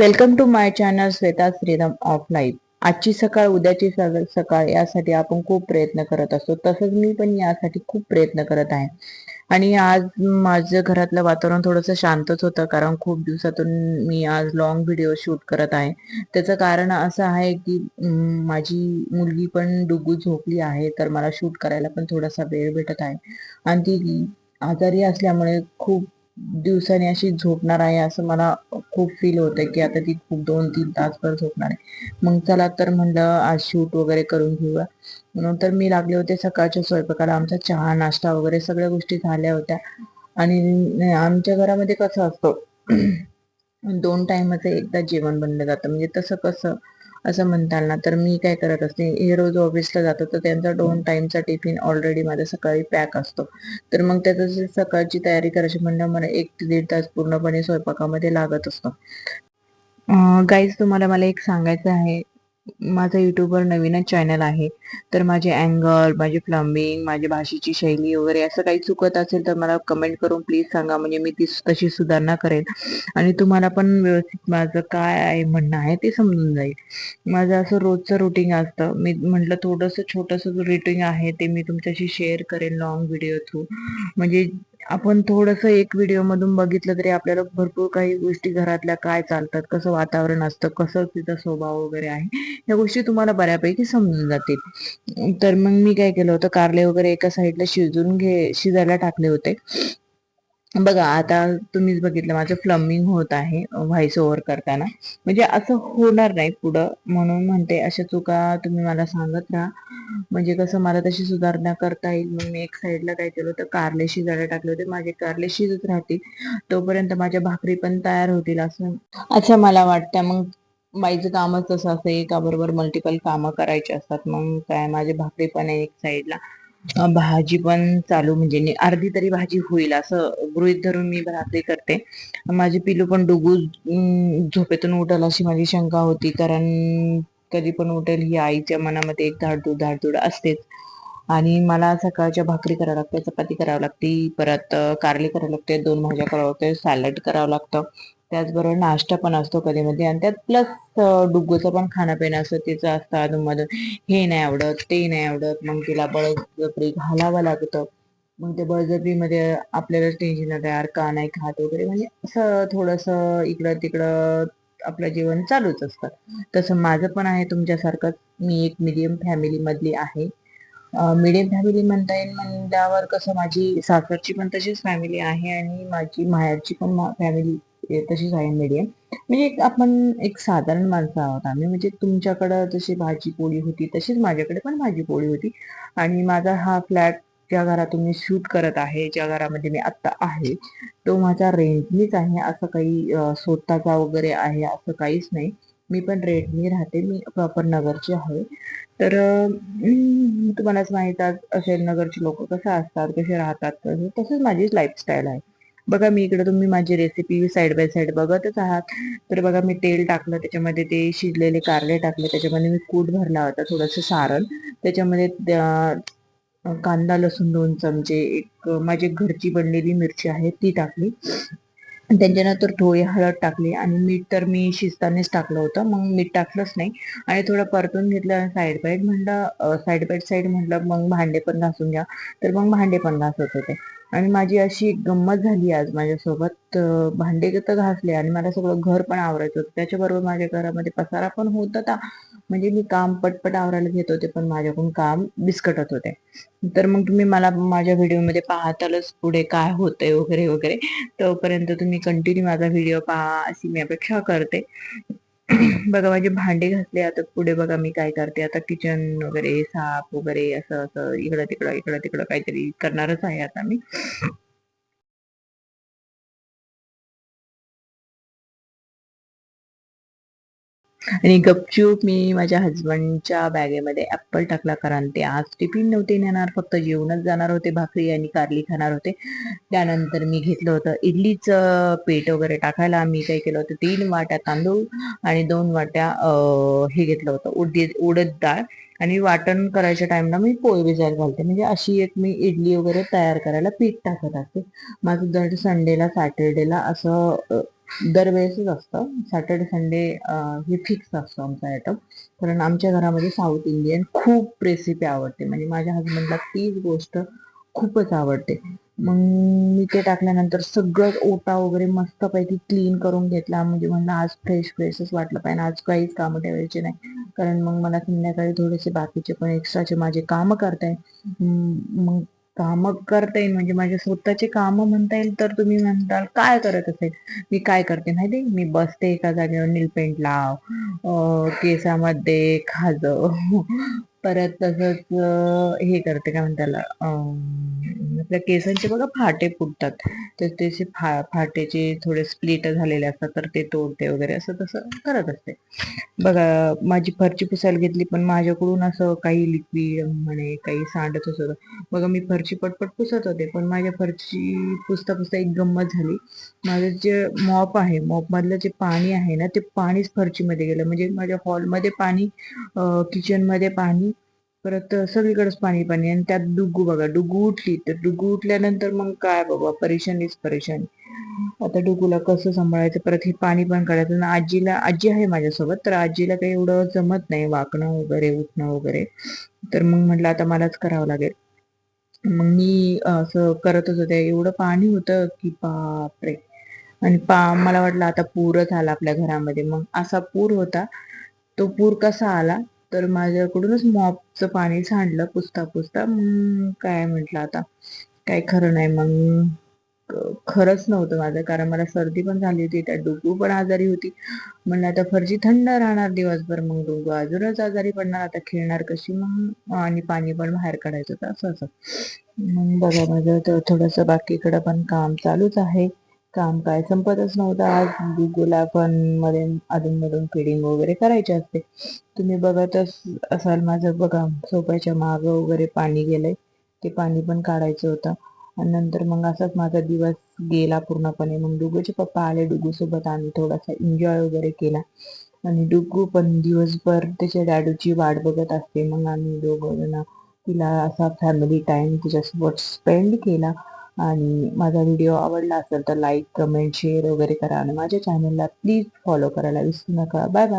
Welcome to my channel Shweta freedom of life आजची सकाळ उद्याची स- सकाळ यासाठी आपण खूप प्रयत्न करत असतो. तसंच मी पण यासाठी खूप प्रयत्न करत आहे. आणि आज माझं घरातलं वातावरण थोडंसं शांतच होतं कारण खूप दिवसातून मी आज लॉंग व्हिडिओ शूट करत आहे. त्याचं कारण असं आहे की माझी मुलगी पण डुगू झोपली आहे तर मला शूट करायला पण थोडासा वेळ भेटत आहे. आणि ती आजारी असल्यामुळे खूप दिवसांनी अशी झोपणार आहे असं मला खूप फील होतंय की आता ती खूप दोन तीन तासभर झोपणार आहे. मग चला तर म्हणलं आज शूट वगैरे करून घेऊया. म्हणून तर मी लागले होते सकाळच्या स्वयंपाकाला. आमचा चहा नाश्ता वगैरे सगळ्या गोष्टी झाल्या होत्या. आणि आमच्या घरामध्ये कसं असतं दोन टाइमचं एकदा जेवण बनलं जातं. म्हणजे तसं कसं असं म्हणताल ना तर मी काय करत असते हे रोज ऑफिसला जातो तर त्यांचा दोन टाइमचा टिफिन ऑलरेडी माझा सकाळी पॅक असतो. तर मग त्याचं जे सकाळची तयारी करायची म्हणणं मला एक ते दीड तास पूर्णपणे स्वयंपाकामध्ये लागत असतो. गाईज तुम्हाला मला एक सांगायचं आहे. माझं युट्यूबवर नवीनच चॅनल आहे. तर माझे अँगल माझे प्लंबिंग माझी भाषेची शैली वगैरे असं काही चुकत असेल तर मला कमेंट करून प्लीज सांगा. म्हणजे मी ती तशी सुधारणा करेन. आणि तुम्हाला पण व्यवस्थित माझं काय आहे म्हणणं आहे ते समजून जाईल. माझं असं रोजचं रुटीन असतं. मी म्हटलं थोडंसं छोटंसं रुटीन आहे ते मी तुमच्याशी शेअर करेन लॉंग व्हिडिओ थ्रू म्हणजे आपण थोडंसं एक व्हिडिओ मधून बघितलं तरी आपल्याला भरपूर काही गोष्टी घरातल्या काय चालतात कसं वातावरण असतं कसं तिचा स्वभाव वगैरे आहे या गोष्टी तुम्हाला बऱ्यापैकी समजून जातील. तर मग मी काय केलं होतं कारले वगैरे एका साईडला शिजून घे शिजायला टाकले होते. बघा आता तुम्हीच बघितलं माझं फ्लमिंग होत आहे व्हॉइस ओव्हर करताना. म्हणजे असं होणार नाही पुढं म्हणून म्हणते अशा चुका तुम्ही मला सांगत राहा. म्हणजे कसं मला तशी सुधारणा करता येईल. मग मी एक साईडला काय केलं होतं कारले शिजायला टाकले होते. माझे कारले शिजत राहतील. तोपर्यंत माझ्या भाकरी पण तयार होतील असं. असं मला वाटतं मग बाईचं कामच तसं असतं एका बरोबर मल्टिपल कामं करायची असतात? मग काय माझी भाकरी पण आहे एक साईडला भाजी पण चालू म्हणजे अर्धी तरी भाजी होईल असं गृहित धरून मी भाकरी करते. माझी पिलू पण डुगू झोपेतून उठल अशी माझी शंका होती. कारण कधी पण उठेल ही आईच्या मनामध्ये एक धाडधूड धाडधूड असतेच. आणि मला सकाळच्या भाकरी करावं लागते चपाती करावं लागते परत कारली करावं लागते दोन भाज्या करावं लागते सॅलड करावं लागतं. त्याचबरोबर नाश्ता पण असतो कधी मध्ये आणि त्यात प्लस डुग्गूचं पण खाणं पिणं असतं तिचं असतं अधूनमधून हे नाही आवडत ते नाही आवडत मग तिला बळजबरी घालावं लागतं. मग ते बळजबरीमध्ये आपल्याला टेन्शन येतं यार का नाही खात वगैरे म्हणजे असं थोडंसं इकडं तिकडं आपलं जीवन चालूच असतं. तसं माझं पण आहे तुमच्यासारखंच. मी एक मिडियम फॅमिली मधली आहे. मिडियम फॅमिली म्हणता येईल म्हणल्यावर कसं माझी सासरची पण तशीच फॅमिली आहे आणि माझी माहेरची पण फॅमिली तशीच आहे मिडियम. म्हणजे एक आपण एक साधारण माणसं आहोत आम्ही. म्हणजे तुमच्याकडं जशी भाजी पोळी होती तशीच माझ्याकडे पण भाजी पोळी होती. आणि माझा हा फ्लॅट ज्या घरातून मी शूट करत आहे ज्या घरामध्ये मी आत्ता आहे तो माझा रेंटनीच आहे. असं काही स्वतःचा वगैरे आहे असं काहीच नाही. मी पण रेडमी राहते मी प्रॉपर नगरची आहे. तर तुम्हालाच माहीत असेल नगरची लोक कसं असतात कसे राहतात तसं तसंच माझी लाईफस्टाईल आहे. बघा मी इकडे तुम्ही माझी रेसिपी साईड बाय साईड बघतच आहात. तर बघा मी तेल टाकलं त्याच्यामध्ये ते शिजलेले कारले टाकले त्याच्यामध्ये मी कूट भरला होता थोडंसं सारण. त्याच्यामध्ये कांदा लसूण दोन चमचे एक माझी घरची बनलेली मिरची आहे ती टाकली. त्यांच्यानंतर थोडी हळद टाकली आणि मीठ तर मी शिजतानेच टाकलं होतं. मग मीठ टाकलंच नाही. आणि थोडं परतून घेतलं साईड बाईड म्हणलं साईड बाईड साईड म्हटलं मग भांडे पण घासून घ्या. तर मग भांडे पण घासत होते. आणि माझी अशी एक गंमत झाली आज माझ्यासोबत. भांडे तर घासले आणि मला सगळं घर पण आवरायचं होतं. त्याच्याबरोबर माझ्या घरामध्ये पसारा पण होत होता. म्हणजे मी काम पटपट आवरायला घेत होते पण माझ्याकडून काम बिस्कटत होते. तर मग तुम्ही मला माझ्या व्हिडिओमध्ये पाहतालच पुढे काय होतंय वगैरे वगैरे. तोपर्यंत तुम्ही कंटिन्यू माझा व्हिडिओ पहा अशी मी अपेक्षा करते. बघा माझे भांडे घासले आता पुढे बघा मी काय करते. आता किचन वगैरे साफ वगैरे असं असं इकडं तिकडं इकडं तिकडं काहीतरी करणारच आहे आता मी. आणि गपचूप मी माझ्या हजबंडच्या बॅगेमध्ये ॲप्पल टाकला. कारण ते आज टिफिन नव्हते नेणार फक्त जेवणच जाणार होते भाकरी आणि कारली खाणार होते. त्यानंतर मी घेतलं होतं इडलीचं पीठ वगैरे टाकायला. मी काय केलं होतं तीन वाट्या तांदूळ आणि दोन वाट्या हे घेतलं होतं उडीद उडद डाळ. आणि वाटण करायच्या टाइमला मी पोळी भिजायला घालते. म्हणजे अशी एक मी इडली वगैरे तयार करायला पीठ टाकत असते. माझं दर संडेला सॅटर्डेला असं दरवेळेसच असतं. सॅटर्डे संडे हे फिक्स असतं आमचा आयटम कारण आमच्या घरामध्ये साऊथ इंडियन खूप रेसिपी आवडते. म्हणजे माझ्या हजबंडला तीच गोष्ट खूपच आवडते. मग मी ते टाकल्यानंतर सगळं ओटा वगैरे मस्तपैकी क्लीन करून घेतला. म्हणजे म्हणलं आज फ्रेश फ्रेशच वाटलं पाहिजे. आज काहीच कामं ठेवायचे नाही. कारण मग मला संध्याकाळी थोडेसे बाकीचे पण एक्स्ट्राचे माझे कामं करताय. मग कामं करता येईल. म्हणजे माझे स्वतःचे कामं म्हणता येईल तर तुम्ही म्हणताल काय करत असेल? मी काय करते माहिती मी बसते एका जागेवर नील पेंट लाव केसामध्ये खाज परत तसंच हे करते काय म्हणताला त्याला आपल्या केसांचे बघा फाटे फुटतात. तर त्याचे फा फाटेचे थोडे स्प्लिट झालेले असतात तर ते तोडते वगैरे असं तसं करत असते. बघा माझी फरची पुसायला घेतली पण माझ्याकडून असं काही लिक्विड म्हणे काही सांडत असं बघा मी फरची पटपट पुसत होते पण माझ्या फरची पुसता पुसता एक गंमत झाली. माझं जे मॉप आहे मॉप मधलं जे पाणी आहे ना ते पाणीच फरचीमध्ये गेलं. म्हणजे माझ्या हॉलमध्ये पाणी किचनमध्ये पाणी परत सगळीकडेच पाणी पाणी आणि त्यात डुगू बघा डुगू उठली तर डुगू उठल्यानंतर मग काय बाबा परेशानीच परेशानी. आता डुगूला कसं सांभाळायचं? परत हे पाणी पण काढायचं आजीला आजी आहे माझ्यासोबत तर आजीला काही एवढं जमत नाही वाकणं वगैरे उठणं वगैरे. तर मग म्हटलं आता मलाच करावं लागेल. मग मी असं करतच होते. एवढं पाणी होतं की बापरे. आणि पा मला वाटलं आता पूरच आला आपल्या घरामध्ये. मग असा पूर होता. तो पूर कसा आला? तर माझ्याकडूनच मॉपचं पाणी सांडलं पुसता पुसता. मग काय म्हटलं आता? काय खरं नाही. मग खरंच नव्हतं माझं कारण मला सर्दी पण झाली होती त्या डुगू पण आजारी होती. म्हणलं आता फरजी थंड राहणार दिवसभर मग डुगू अजूनच आजारी पडणार. आता खेळणार कशी? मग आणि पाणी पण बाहेर काढायचं होतं असं असं. मग बघा माझं तर थोडंसं बाकीकडं पण काम चालूच आहे. काम काय संपतच नव्हतं. आज गुगलला पण मध्ये अधूनमधून फिडिंग वगैरे करायची असते. तुम्ही बघतच असाल माझं बघा सोप्याच्या मागं वगैरे पाणी गेलंय. ते पाणी पण काढायचं होतं. आणि नंतर मग असाच माझा दिवस गेला पूर्णपणे. मग डुगूचे पप्पा आले डुगू सोबत आम्ही थोडासा एन्जॉय वगैरे केला. आणि डुगू पण दिवसभर त्याच्या डॅडूची वाट बघत असते. मग आम्ही दोघं जण तिला असा फॅमिली टाइम तिच्यासोबत स्पेंड केला. आणि माझा व्हिडिओ आवडला असेल तर लाईक कमेंट शेअर वगैरे करा. आणि माझ्या चॅनलला प्लीज फॉलो करायला विसरू नका. Bye bye